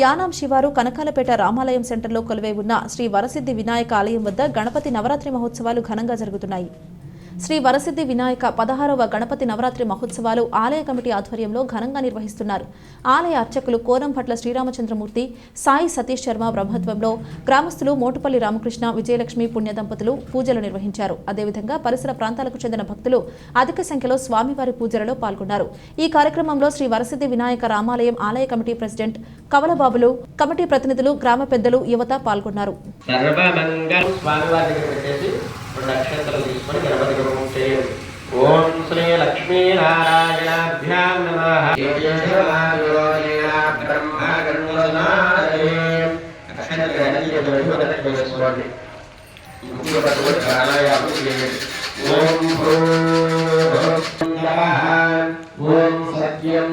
యానాం శివారు కనకాలపేట రామాలయం సెంటర్లో కొలువై ఉన్న శ్రీ వరసిద్ధి వినాయక ఆలయం వద్ద గణపతి నవరాత్రి మహోత్సవాలు ఘనంగా జరుగుతున్నాయి. శ్రీ వరసిద్ధి వినాయక పదహారవ గణపతి నవరాత్రి మహోత్సవాలు ఆలయ కమిటీ ఆధ్వర్యంలో ఘనంగా నిర్వహిస్తున్నారు. ఆలయ అర్చకులు కోరంపట్ల శ్రీరామచంద్రమూర్తి సాయి సతీష్ శర్మ బ్రహ్మత్వంలో గ్రామస్తులు మోటుపల్లి రామకృష్ణ విజయలక్ష్మి పుణ్య దంపతులు పూజలు నిర్వహించారు. అదేవిధంగా పరిసర ప్రాంతాలకు చెందిన భక్తులు అధిక సంఖ్యలో స్వామివారి పూజలలో పాల్గొన్నారు. ఈ కార్యక్రమంలో శ్రీ వరసిద్ధి వినాయక రామాలయం ఆలయ కమిటీ ప్రెసిడెంట్ కవలబాబులు కమిటీ ప్రతినిధులు గ్రామ పెద్దలు యువత పాల్గొన్నారు. సర్వమంగళ తీసుకొని గణపతి రూపం చేయండి ఓం శ్రీ లక్ష్మీనారాయణాభ్యాం నమః ప్రాణాయామం చేయండి ఓం ఓం సత్యం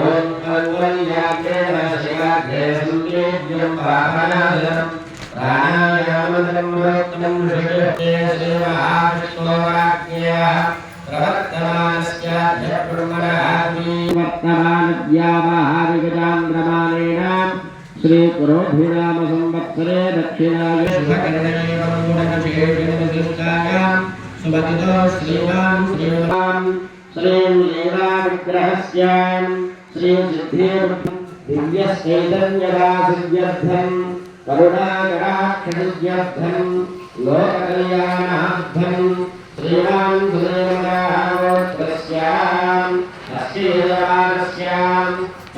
ఓం కన్వల్యాగ్రేణ శివాగ్రేణ్యం సుందేవ్యం వాహనాదనం ప్రాణాయామదనం రోక్తం హృదయే శివావిష్ణోరాజ్ఞ్యాః బ్రహ్మణాగ్ని వర్తమానద్యావహారిగజాంద్రమానేన శ్రీపురోభిరామ సంవత్సరే దక్షిణాయ సుమతితో శ్రీమాన్ శ్రీమాన్ శ్రీం లీలా విగ్రహస్యాం శ్రీం సిద్ధిర్భం దివ్యచైతన్యరాసిద్ధ్యర్థం కరుణాకరాక్షసిద్ధ్యర్థం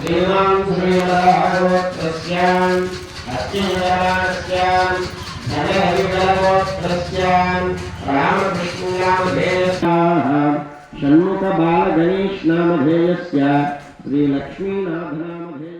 నిరంతరధర్మానుష్ఠానయోగ్యరాసిద్ధ్యర్థం స్వామిపాదారంజయోः అచంత్య భక్తితత్పరవాసిద్ధ్యర్థం శ్రీమాన్ శ్రీమదభగవత్రస్యాం అత్యయమానస్యాం